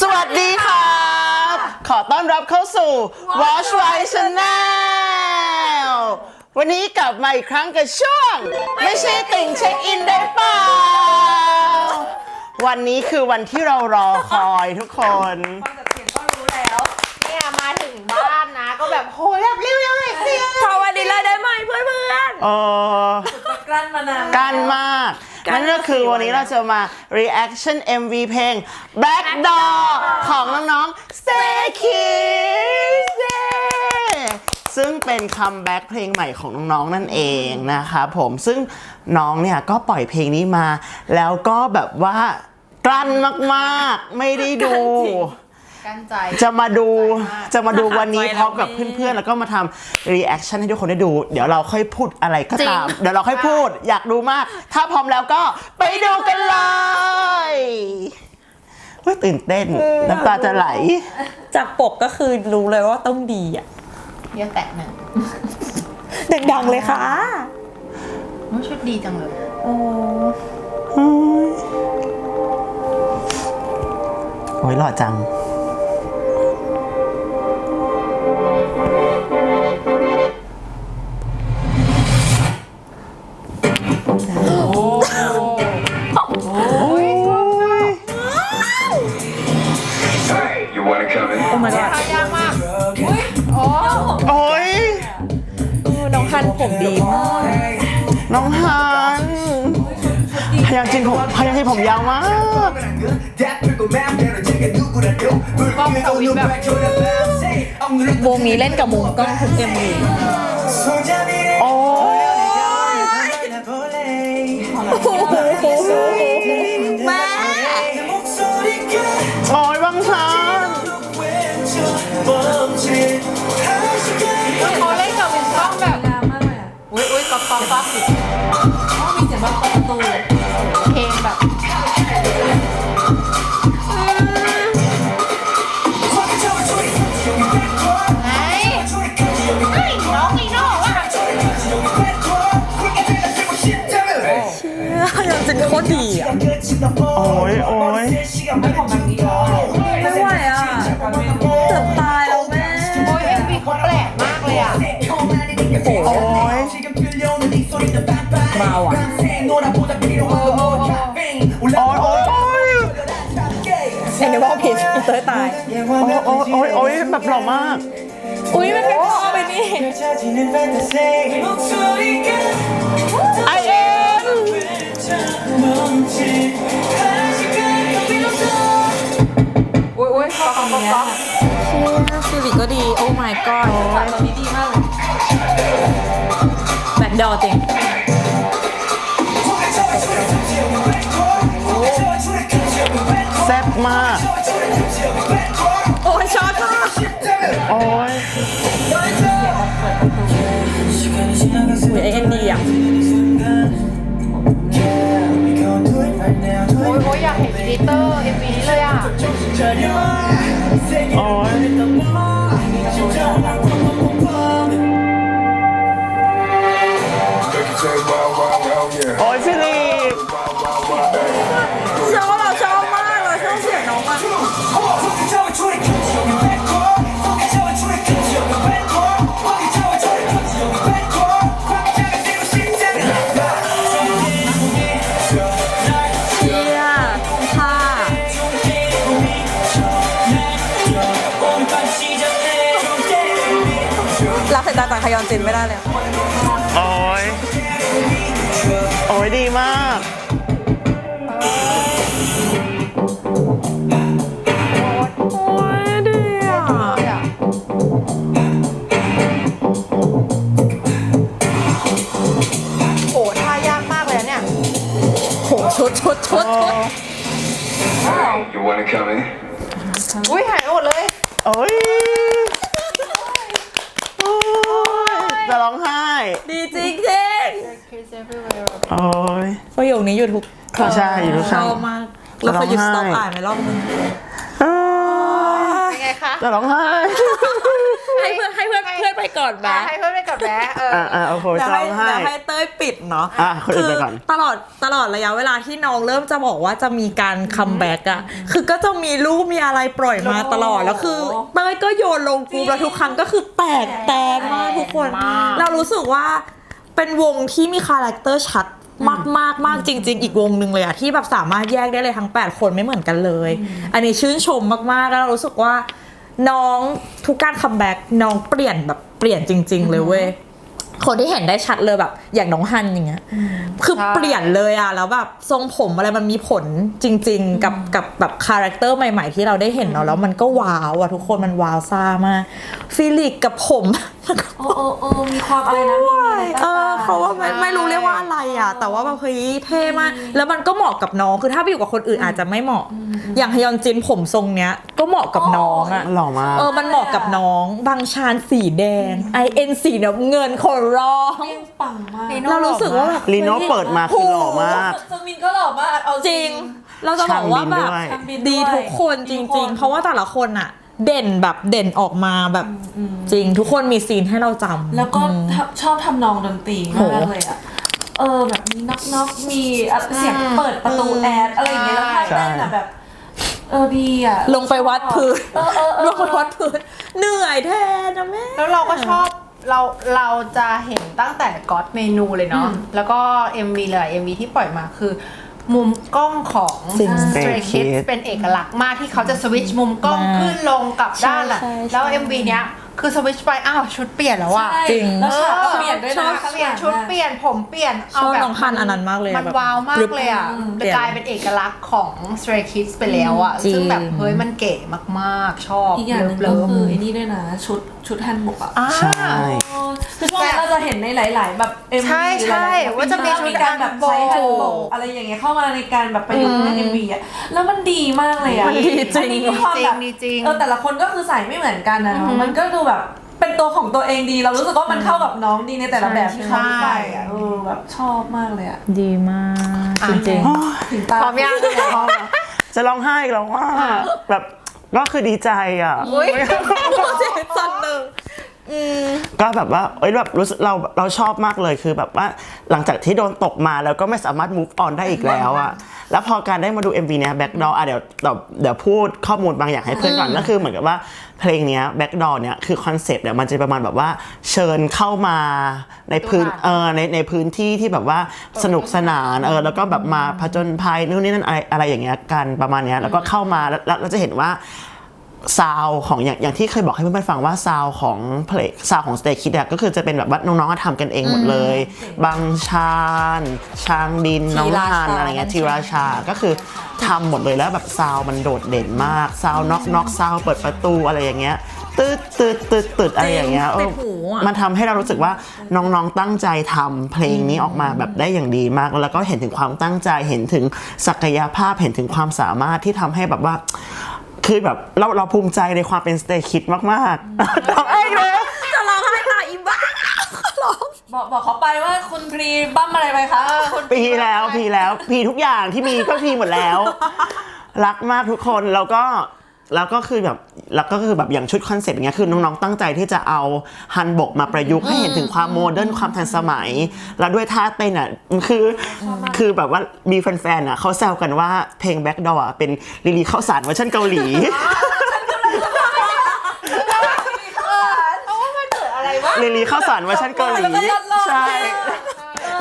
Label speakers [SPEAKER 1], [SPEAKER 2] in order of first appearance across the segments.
[SPEAKER 1] สวัสดีครับ ขอต้อนรับเข้าสู่ Watch Right Channel วันนี้กลับมาอีกครั้งกับช่วง ไม่ใช่ติ่งเช็คอินได้เปล่า วันนี้คือวันที่เรารอคอยทุกคน
[SPEAKER 2] ฟังจากเสียงก็รู้แล้ว
[SPEAKER 3] เนี่ยมาถึงบ้านนะก็แบบโหยแบบเร็วๆเลยสิ
[SPEAKER 2] สวัสดีเลยได้ไหมเพื่อนเพื่อน
[SPEAKER 1] เออ
[SPEAKER 2] กลั้ นมานาน
[SPEAKER 1] กันมากนั่นก็คือวันนี้เราจะมา reaction MV เพลง Black Door ของน้องๆ Stay Kids เย้ซึ่งเป็นคัมแบ็กเพลงใหม่ของน้องๆ นั่นเองนะครับผม ซึ่งน้องเนี่ยก็ปล่อยเพลงนี้มา แล้วก็แบบว่ากลั้นมากๆ ไม่ได้ดู
[SPEAKER 3] กัน ใจ
[SPEAKER 1] จะมาดูจะมาดูวันนี้พร้อมกับเพื่อนๆ แล้วก็มาทำรีแอคชั่นให้ทุกคนได้ดู เดี๋ยวเราค่อยพูดอะไรก็ตาม เดี๋ยวเราค่อยพูดอยากดูมาก ถ้าพร้อมแล้วก็ไปดูกันเลยว่าตื่นเต้นน้ำตาจะไหล
[SPEAKER 2] จากปกก็คือรู้เลยว่าต้องดีอะ
[SPEAKER 3] เยอะแตะหนึ่ง
[SPEAKER 2] ดังๆเลยค่ะ
[SPEAKER 3] โอ้ยชุดดีจังเลย
[SPEAKER 2] โอ้
[SPEAKER 1] โอ้ยหล่อจัง
[SPEAKER 2] เออน้องฮันผมดีมาก
[SPEAKER 1] น้องฮันพยางจินผมพยางจินผมยาวมาก
[SPEAKER 2] วงนี้เล่นกับมุมกล้องทุกเอ็มวี
[SPEAKER 1] โอ้ย
[SPEAKER 2] แม่
[SPEAKER 1] โอ้ยบางชัน
[SPEAKER 3] อุ้ยก๊อปก๊อปก๊อปมีเสียงแบบประตูเพลงแบบไงไอ้น้องอีโน่อะ
[SPEAKER 2] ยังจริงโคตรดีอะ
[SPEAKER 1] โอ้ยโอ้ย
[SPEAKER 2] ไม่ มาว่ะ
[SPEAKER 1] โอ้ยโอ้ยโอ้ย
[SPEAKER 2] เอ็นเดวอลพิชเตอร์ตาย
[SPEAKER 1] โอ้ยโอ้ยโอ้ยโอ้ยแบบหล่อมาก
[SPEAKER 2] อุ้ยมันเป็นพ่อไปนี่
[SPEAKER 1] ไอเอ็ม
[SPEAKER 3] อุ้ยอุ้ยก๊อปก๊อปก๊อปก๊อป
[SPEAKER 2] ฟิลิกก็ดี โอ้ my god
[SPEAKER 3] ตอนนี้ดีมากเลย
[SPEAKER 2] แบ็คดอจริง
[SPEAKER 1] มาก
[SPEAKER 2] โอ้ยชอบมาก
[SPEAKER 1] โอ้ย
[SPEAKER 2] อุ้ยเอ็นดีอะ
[SPEAKER 3] โอ้ยโอ้ยอยากเห็นอีดิเตอร์เอ็มวีนี้เลยอะ
[SPEAKER 1] โอ้ยโอ้ยฟิลิ
[SPEAKER 2] เสียงน้องมากเชียค่ะรักสายตาจากขยอนจินไม่ได้เลย
[SPEAKER 1] โอ้ย โอ้ยดีมาก
[SPEAKER 2] ชุดชุดชุดชุด
[SPEAKER 4] Hey, you wanna come in?
[SPEAKER 3] อุ้ยหายไปหมดเลย
[SPEAKER 1] โอ้ยโอ้ยจะร้องไห้
[SPEAKER 2] ดีจริงจริง
[SPEAKER 1] โอ้ย
[SPEAKER 2] ประโยคนี้อยู่ทุกครั้ง
[SPEAKER 1] ใช่อยู่ทุกครั้ง
[SPEAKER 2] ชอบมากแล้วเคยหยุดสต็อป
[SPEAKER 1] จะร้องไห้
[SPEAKER 2] อ่านไหมรอบนึง
[SPEAKER 1] โอ้ย
[SPEAKER 3] เป็นไงคะ
[SPEAKER 1] จะร้องไห้
[SPEAKER 2] ไอให้เพื่อนให้เพื่อนเพื่อน ไปก่อนแบ
[SPEAKER 3] อะ
[SPEAKER 2] บ
[SPEAKER 3] ให้เพื่อนไปกับแบ๊ะเออ
[SPEAKER 1] อ่าอ่าโอ้โห
[SPEAKER 2] แล้ว
[SPEAKER 1] จะร้
[SPEAKER 2] ให้
[SPEAKER 1] องไห้
[SPEAKER 2] แล้วให้เต้ยปิดเนาะ
[SPEAKER 1] อะคนอื่นไปก่อน
[SPEAKER 2] ตลอดตลอดระยะเวลาที่น้องเริ่มจะบอกว่าจะมีการคัมแบ็กอะคือก็จะมีรูปมีอะไรปล่อยมาตลอดแล้วคือเต้ยก็โยนลงกรุ๊ปแล้วทุกครั้งก็คือแตกแตนมากทุกคน เรารู้สึกว่าเป็นวงที่มีคาแรคเตอร์ชัดมากมากมากจริง ๆ อีกวงหนึ่งเลยอะที่แบบสามารถแยกได้เลยทั้ง 8 คนไม่เหมือนกันเลย อันนี้ชื่นชมมากๆแล้วเรารู้สึกว่า น้องทุกการคัมแบ็กน้องเปลี่ยนแบบ เปลี่ยนจริง ๆ เลยเว้ย คนที่เห็นได้ชัดเลยแบบ อย่างน้องฮันอย่างเงี้ยคือ
[SPEAKER 3] ใช่
[SPEAKER 2] เปลี่ยนเลยอะแล้วแบบทรงผมอะไรมันมีผลจริง ๆ กับกับแบบคาแรคเตอร์ใหม่ ๆ ที่เราได้เห็นเนาะแล้วมันก็ว้าวอะทุกคนมันว้าวซ่ามากฟิลิกกับผม
[SPEAKER 3] โอ้โอ้โอ้มีความอะไรนะมีอะไร
[SPEAKER 2] เออเขาว่าไม่ไม่รู้เรียกว่าอะไรอะแต่ว่าแบบเฮ้ยเท่มากแล้วมันก็เหมาะกับน้องคือถ้าไปอยู่กับคนอื่นอาจจะไม่เหมาะ อย่างฮยอนจินผมทรงเนี้ย ก็เหมาะกับน้องอะ
[SPEAKER 1] หล่อมาก
[SPEAKER 2] เออมันเหมาะกับน้องบางชานสีแดง I N สีน้ำเงินขอร้อง
[SPEAKER 3] เปี้ยงปังมาก
[SPEAKER 2] เรารู้สึกว่าแบบ
[SPEAKER 1] ลีโน่เปิดมาคือหล่อมาก
[SPEAKER 3] จมินก็หล่อมาก เอา
[SPEAKER 2] จริงเราจะบอกว่าแบบ
[SPEAKER 1] ชางบินด้วย
[SPEAKER 2] ดีทุกคนจริงๆเพราะว่าแต่ละคนอะเด่นแบบเด่นออกมาแบบจริง ทุกคนมีซีนให้เราจำ
[SPEAKER 3] แล้วก็
[SPEAKER 2] อืม
[SPEAKER 3] ทำชอบทำนองดนตรี
[SPEAKER 2] โห
[SPEAKER 3] มากเลยอะ เออแบบมีน็อกน็อกมีเสียงเปิดประตูแอร์อะไรอย่างเงี้ยแล้วท่าเต้นอะแบบ เออดีอะ
[SPEAKER 2] ลงไปวัดพื้น
[SPEAKER 3] เออเออเออ
[SPEAKER 2] ลงไปวัดพื้นเหนื่อยแทนนะแม่
[SPEAKER 5] แล้วเราก็ชอบ เราเราจะเห็นตั้งแต่ก็อดเมนูเลยเนาะ แล้วก็ MV เลย MV ที่ปล่อยมาคือ มุมกล้องของ
[SPEAKER 2] จริง
[SPEAKER 5] Stray
[SPEAKER 1] Stray
[SPEAKER 5] Kids
[SPEAKER 1] Kids
[SPEAKER 5] เป็นเอกลักษณ์มากที่เขาจะสวิตช์มุมกล้อง
[SPEAKER 2] มาก
[SPEAKER 5] ขึ้นลงกลับด้านอะ
[SPEAKER 2] ใช่ใช่
[SPEAKER 5] แล้ว MV เนี้ยคือสวิตช์ไป อ้าว ชุดเปลี่ยนแล้วอะ
[SPEAKER 3] ใช่
[SPEAKER 2] จริง
[SPEAKER 3] แล้วฉากก็เปลี่ยนด้วย
[SPEAKER 5] ช
[SPEAKER 3] นะ
[SPEAKER 5] อบเปลี่ยนชุดเปลี่ยนผมเปลี่ยน
[SPEAKER 2] ชอบ
[SPEAKER 5] เาแบบ
[SPEAKER 2] น้องฮันอันนั้นมากเลยอะ
[SPEAKER 5] มัน
[SPEAKER 2] แบบ
[SPEAKER 5] ว้าวมากเลยอะ
[SPEAKER 2] อืม
[SPEAKER 5] กลายเป็นเอกลักษณ์ของ Stray Kids ไปแล้วอะ
[SPEAKER 2] จริง
[SPEAKER 5] ซึ่งแบบเฮ้ยมันเก๋มากๆ ชอบ
[SPEAKER 3] อีกอย่างหนึ่ง
[SPEAKER 5] เลิ
[SPEAKER 3] ก็
[SPEAKER 5] ฟ
[SPEAKER 3] คือไอ้นี่ด้วยนะ ชุดชุดฮันบกอะ
[SPEAKER 5] ๆอ่า
[SPEAKER 1] ใช่
[SPEAKER 3] คือช่วงนี้เราจะเห็นในหลาย ๆ แบบเอ็ม
[SPEAKER 5] ใช่ใช่ว่าจะมีชุด
[SPEAKER 3] การแบบใช้
[SPEAKER 5] ฮั
[SPEAKER 3] ฮั
[SPEAKER 5] น
[SPEAKER 3] น
[SPEAKER 5] บบก
[SPEAKER 3] กอะไรอย่างเงี้ยเข้ามาในการแบบประยุกต์ในเอ็มวีอะแล้วมันดีมากเลยอะ
[SPEAKER 2] มันดีจริง
[SPEAKER 3] อันนี้มีความแบบ
[SPEAKER 5] ดีจริง
[SPEAKER 3] เออแต่ละคนก็คือใส่ไม่เหมือนกันนะเนาะมันก็ดูแบบเป็นตัวของตัวเองดี เรารู้สึกว่ามันเข้ากับน้องดีในแต่ละแบบที่เขาใส่อะเออแบบชอบมากเลยอะ
[SPEAKER 2] ดีมากจริง
[SPEAKER 3] ถึงตา
[SPEAKER 5] พร้อมยัง
[SPEAKER 1] พอจะร้องไห้อีกแล้วว่าแบบ ก็คือดีใจอะ
[SPEAKER 5] อุ้ย
[SPEAKER 2] ๆเจ็บสันหนึ่ง
[SPEAKER 1] ก็แบบว่าเอ้ยแบบรู้สึกเราเราชอบมากเลยคือแบบว่าหลังจากที่โดนตกมาแล้วก็ไม่สามารถ move on ได้อีกแล้วอะแล้วพอการได้มาดู MV เนี้ย back door อะเดี๋ยวเดี๋ยวเดี๋ยวพูดข้อมูลบางอย่างให้เพื่อนก่อนก็คือเหมือนกับว่า เพลงเนี้ย back door เนี่ยคือคอนเซปต์เนี่ยมันจะประมาณแบบว่าเชิญเข้ามาในพื้นเออในในพื้นที่ที่แบบว่าสนุกสนานเออแล้วก็แบบมาผจญภัยนู่นนี่นั่นอะไรอะไรอย่างเงี้ยกันประมาณเนี้ยแล้วก็เข้ามาแล้วแล้วเราจะเห็นว่า ซาวของอย่างอย่างที่เคยบอกให้เพื่อนๆฟังว่าซาวของเพลงซาวของ Stay Kids อะก็คือจะเป็นแบบว่าน้องๆก็ทำกันเองหมดเลย บางชาญชางดินน้อง
[SPEAKER 2] ธีรา
[SPEAKER 1] ฮาน
[SPEAKER 2] ชา
[SPEAKER 1] อะไรเงี้ยทีราชาก็คือทำหมดเลยแล้วแบบซาวมันโดดเด่นมากซาวน็อกน็อกซาวเปิดประตูอะไรอย่างเงี้ยตืดตืดตืดตืดอะไรอย่างเงี้ยเอ
[SPEAKER 2] ติ
[SPEAKER 1] อ
[SPEAKER 2] ดหูอะ
[SPEAKER 1] มันทำให้เรารู้สึกว่าน้องๆตั้งใจทำเพลงนี้ออกมาแบบได้อย่างดีมาก แล้วก็เห็นถึงความตั้งใจเห็นถึงศักยภาพเห็นถึงความสามารถที่ทำให้แบบว่า คือแบบเราเราภูมิใจในความเป็นสเตคิดมากๆร้องไห้เลย
[SPEAKER 2] จะร้องไห้ตายอีบ้าร้อง
[SPEAKER 3] บอกบอกเขาไปว่าคุณพรีบั้มอะไรไปคะคุณ
[SPEAKER 1] ปีแล้วปีแล้วปีทุกอย่างที่มีก็พีหมดแล้ว รักมากทุกคนแล้วก็ แล้วก็คือแบบแล้วก็คือแบบอย่างชุดคอนเซ็ปต์อย่างเงี้ยคือน้องๆตั้งใจที่จะเอาฮันบกมาประยุกต์ให้เห็นถึงความโมเดิร์นความทันสมัย แล้วด้วยท่าเต้นอะคือคือแบบว่ามีแฟนๆอะเขาแซวกันว่าเพลงแบ็ k ดอ o อะเป็นลิลีข้าวสารเวอร์ชันเกาหลี ลิลีข้าวสารเวอร์ชันเกาหลีใช่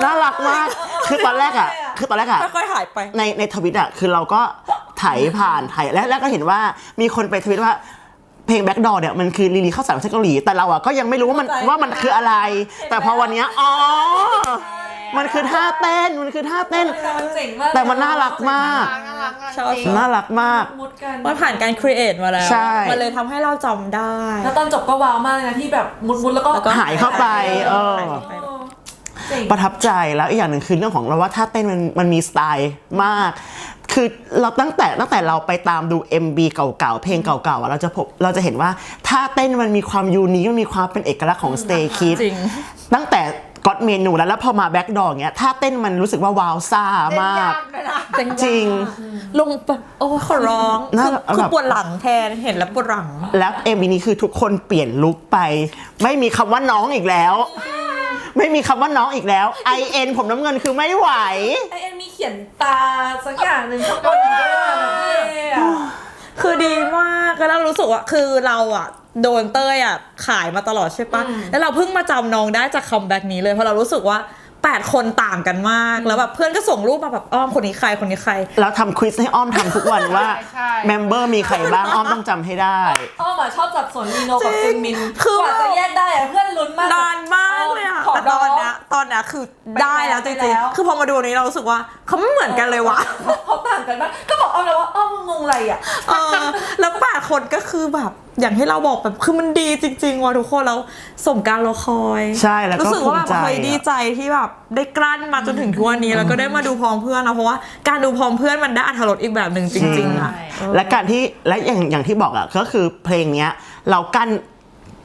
[SPEAKER 1] น่ารักมากคือตอนแรกอะคือตอนแรกอะ
[SPEAKER 2] ค่อยๆหายไป
[SPEAKER 1] ในในทวิตอะคือเราก็ไถ่าย ผ่านไถ่ายแล้วแล้วก็เห็นว่ามีคนไปทวิตว่าเพลงแบ็กดอเนี่ยมันคือลิลีข้าวสารเวอร์ชันเกาหลีแต่เราอะก็ยังไม่รู้ว่ามัน
[SPEAKER 3] เข้าใจ
[SPEAKER 1] ว่ามันคืออะไร แต่พอวันเนี้ยอ๋อ มันคือท่าเต้นมันคือท่าเต้น
[SPEAKER 3] มันเจ๋งมาก
[SPEAKER 1] แต่มันน่ารักมาก
[SPEAKER 5] น่ารัก
[SPEAKER 2] ชอบ
[SPEAKER 5] จริง
[SPEAKER 1] น่ารักมาก
[SPEAKER 3] มุดกัน
[SPEAKER 2] มันผ่านการครีเอทมาแล้ว
[SPEAKER 1] ใช่
[SPEAKER 2] มันเลยทำให้เราจำได้
[SPEAKER 3] แล้วตอนจบก็ว้าวมากเลยนะที่แบบมุดมุดแล้วก็
[SPEAKER 2] แล้วก็
[SPEAKER 1] หายเข้าไป เออ
[SPEAKER 3] เออเจ๋ง
[SPEAKER 1] ประทับใจแล้วอีกอย่างหนึ่งคือเรื่องของเราว่าท่าเต้นมันมันมีสไตล์มาก คือเราตั้งแต่ตั้งแต่เราไปตามดู MB เก่าๆ เพลงเก่าๆอะเราจะพบเราจะเห็นว่าท่าเต้นมันมีความยูนิคมันมีความเป็นเอกลักษณ์ของ Stay Kids
[SPEAKER 2] จริง
[SPEAKER 1] ตั้งแต่ก็อดเมนูแล้วแล้วพอมาแบ็กดอร์เงี้ยถ้าเต้นมันรู้สึกว่าวาวซ่ามาก จริง
[SPEAKER 2] ลงแบบโอ้ขอร้อง
[SPEAKER 1] น่า
[SPEAKER 2] คือ
[SPEAKER 1] เอา
[SPEAKER 2] คือ
[SPEAKER 1] แบบ
[SPEAKER 2] ปวดหลังแทนเห็นแล้วปวดหลัง
[SPEAKER 1] แล้วเอ็มวีนี้คือทุกคนเปลี่ยนลุคไป ไม่มีคำว่าน้องอีกแล้ว ไม่มีคำว่าน้องอีกแล้ว I N ผมน้ำเงินคือไม่ไหว
[SPEAKER 3] ไอเอ็นมีเขียนตาสักอย่างหนึ่งข้างบนด้วยแบบเท่อะ
[SPEAKER 2] คือดีมากแล้วเรารู้สึกว่าคือเราอะโดนเต้ยอะขายมาตลอดใช่ปะแล้วเราเพิ่งมาจำน้องได้จากคัมแบ็กนี้เลยเพราะเรารู้สึกว่า 8 คนต่างกันมาก แล้วแบบเพื่อนก็ส่งรูปมาแบบอ้อมคนนี้ใครคนนี้ใคร
[SPEAKER 1] แล้วทำควิสให้อ้อมทำทุกวันว่า
[SPEAKER 5] ใช่
[SPEAKER 1] เมมเบอร์มีใครบ้างอ้อมต้องจำให้ได้
[SPEAKER 3] อ้อมอะชอบสับสนลีโนกับ
[SPEAKER 2] จริ
[SPEAKER 3] ซึ
[SPEAKER 2] ง
[SPEAKER 3] นมิน
[SPEAKER 2] คือ
[SPEAKER 3] กว่าจะแยกได้อะเพื่อนลุ้นมาก
[SPEAKER 2] นานมากเลยอะ
[SPEAKER 3] ขอ
[SPEAKER 2] แต่ต
[SPEAKER 3] ร้อ
[SPEAKER 2] อน
[SPEAKER 3] ง
[SPEAKER 2] เนี้ยตอนเนี้ยคือได้แล้วจ
[SPEAKER 3] ไป
[SPEAKER 2] ริง
[SPEAKER 3] แล้ว
[SPEAKER 2] ๆ คือพอมาดูอันนี้เรารู้สึกว่าเขาไม่เหมือนกันเลยว่ะ
[SPEAKER 3] เขาต่างกันมากก็บอกอ้อมแล้วว่าอ้อมมึงงงอะไรอะ
[SPEAKER 2] เออแล้วแปดคนก็คือแบบ อย่างที่เราบอกแบบคือมันดีจริงๆว่ะทุกคนแล้วสมการรอคอย
[SPEAKER 1] ใช่แล้วก็
[SPEAKER 2] รู้สึกว่าแบบ
[SPEAKER 1] ภูมิใจ
[SPEAKER 2] เฮ้ยดีใจที่แบบได้กลั้นมาจนถึงทุกวันนี้แล้วก็ได้มาดูพร้อมเพื่อนนะเพราะว่าการดูพร้อมเพื่อนมันได้อรรถรสอีกแบบหนึ่งจริงๆอะ
[SPEAKER 5] ใช่
[SPEAKER 2] เออ
[SPEAKER 1] และการที่และอย่างอย่างที่บอกอะก็คือเพลงเนี้ยเรากั้น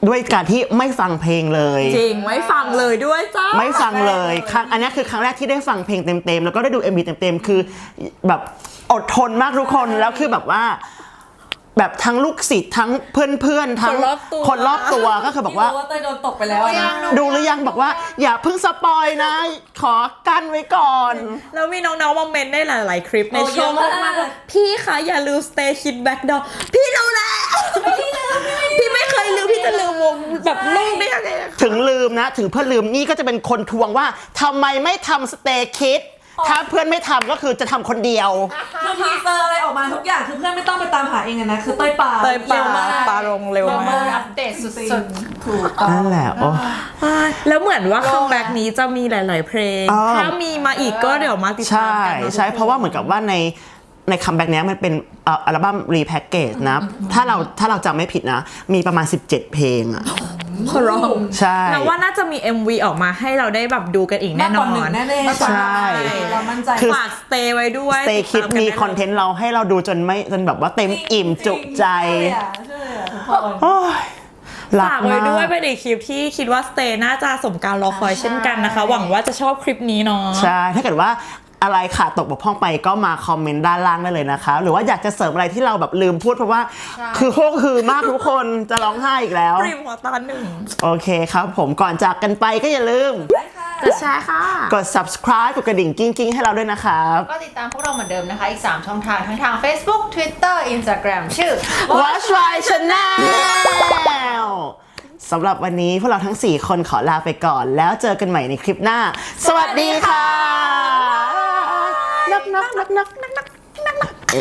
[SPEAKER 1] ด้วยการที่ไม่ฟังเพลงเลย
[SPEAKER 2] จริงไม่ฟังเลยด้วยจ้า
[SPEAKER 1] ไม่ฟังเลยครั้งอันนี้คือครั้งแรกที่ได้ฟังเพลงเต็มๆแล้วก็ได้ดู MV เต็มๆคือแบบอดทนมากทุกคนแล้วคือแบบว่า แบบทั้งลูกศิษย์ทั้งเพื่อนๆทั้ง
[SPEAKER 2] คนรอบตัว
[SPEAKER 1] คนรอบตัวก็คือบอกว่า
[SPEAKER 3] ที่รู้ว่าเต้ยโดนตกไปแล้วอะนะ
[SPEAKER 1] ดูหรือยังบอกว่า อย่าเพิ่งสปอยนะ ขอกั้นไว้ก่อน
[SPEAKER 2] แล้วมีน้องๆมาเมนได้หลาย ๆ คลิปใน
[SPEAKER 3] โอ้
[SPEAKER 2] ช่วง
[SPEAKER 3] เยอะมาก
[SPEAKER 2] พี่คะอย่าลืม stay kid back door พี่รู้แล้วพี่ไม่เคยลืมพี่จะลืมวงแบบลูกได้ยังไง
[SPEAKER 1] ถึงลืมนะ ถึงเพื่อนลืมนี่ก็จะเป็นคนทวงว่าทำไมไม่ทำสเตคิด ถ้าเพื่อนไม่ทำก็คือจะทำคนเดียว
[SPEAKER 3] คือทีเซอร์อะไรออกมาทุกอย่างคือเพื่อนไม่ต้องไปตามหาเองอะนะ คือเต้ยป่า
[SPEAKER 2] เตยปลา
[SPEAKER 3] ร็วมก
[SPEAKER 2] ปลาลงเร็ว
[SPEAKER 5] เบอ
[SPEAKER 2] มาก
[SPEAKER 5] ร์อัปเดตสุด
[SPEAKER 3] ถูกต้อง
[SPEAKER 1] นั่นแหละโอ้
[SPEAKER 2] แล้วเหมือนว่าคัมแบ็กนี้จะมีหลาย ๆ เพลง
[SPEAKER 1] อ๋อ
[SPEAKER 2] ถ้ามีมาอีกก็เดี๋ยวมาติดตาม
[SPEAKER 1] ใช่
[SPEAKER 2] กันน
[SPEAKER 1] ใช่เพราะว่าเหมือนกับว่าในในคัมแบ็กเนี้ยมันเป็นเอ่ออัลบั้มรีแพ็กเกจนะ ถ้าเราถ้าเราจำไม่ผิดนะ มีประมาณ 17 เพลงอะ
[SPEAKER 2] ขอร้อง
[SPEAKER 1] ใช่
[SPEAKER 2] แล้วว่าน่าจะมี MV ออกมาให้เราได้แบบดูกันอีก
[SPEAKER 3] มา
[SPEAKER 2] แน่
[SPEAKER 3] ก
[SPEAKER 2] น
[SPEAKER 3] ก
[SPEAKER 2] อ
[SPEAKER 3] ว่าหนึ่ง
[SPEAKER 2] น
[SPEAKER 3] แน่ๆ
[SPEAKER 1] ใช่
[SPEAKER 3] เรามั่นใจ
[SPEAKER 1] คือ
[SPEAKER 2] ฝากสเตย์ไว้ด้วย
[SPEAKER 1] สเตคิด
[SPEAKER 2] ติตากั
[SPEAKER 1] มี
[SPEAKER 2] ได้ลย
[SPEAKER 1] คอนเทนต์เราให้เราดูจนไม่จนแบบว่าเต็มอิ่มจุใจ
[SPEAKER 3] ใช่อะใช่อะทุกคน
[SPEAKER 1] โอ้ยรัก
[SPEAKER 2] ฝากไว้
[SPEAKER 1] มา
[SPEAKER 2] ด้วย
[SPEAKER 1] ก
[SPEAKER 2] เป็นอีกคลิปที่คิดว่าสเตย์น่าจะสมการรอคอยเช่นกันนะคะ หวังว่าจะชอบคลิปนี้เนาะ
[SPEAKER 1] ใช่ ถ้าเกิดว่า อะไรขาดตกบกพร่องไปก็มาคอมเมนต์ด้านล่างได้เลยนะคะ หรือว่าอยากจะเสริมอะไรที่เราแบบลืมพูดเพราะว่า คือโคกคือมากทุกคนจะร้องไห้อีกแล้ว
[SPEAKER 2] ปริมหัวตาหนึ่ง
[SPEAKER 1] โอเคครับผมก่อนจากกันไปก็อย่าลืม
[SPEAKER 2] กดแชร์ค่ะ
[SPEAKER 1] กด subscribe กดกระดิ่งกิ้งกิ้งๆให้เราด้วยนะครับ
[SPEAKER 5] ๆก็ติดตามพวกเราเหมือนเดิมนะคะ อีก 3 ช่องทาง ทั้งทาง Facebook Twitter Instagram ชื่อ
[SPEAKER 1] Watch My Channel สำหรับวันนี้พวกเราทั้ง 4 คนขอลาไปก่อน แล้วเจอกันใหม่ในคลิปหน้า สวัสดีค่ะ นักนักนักนักนักนักนักเอ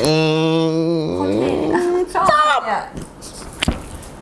[SPEAKER 1] ง
[SPEAKER 3] ชอบเนี่ย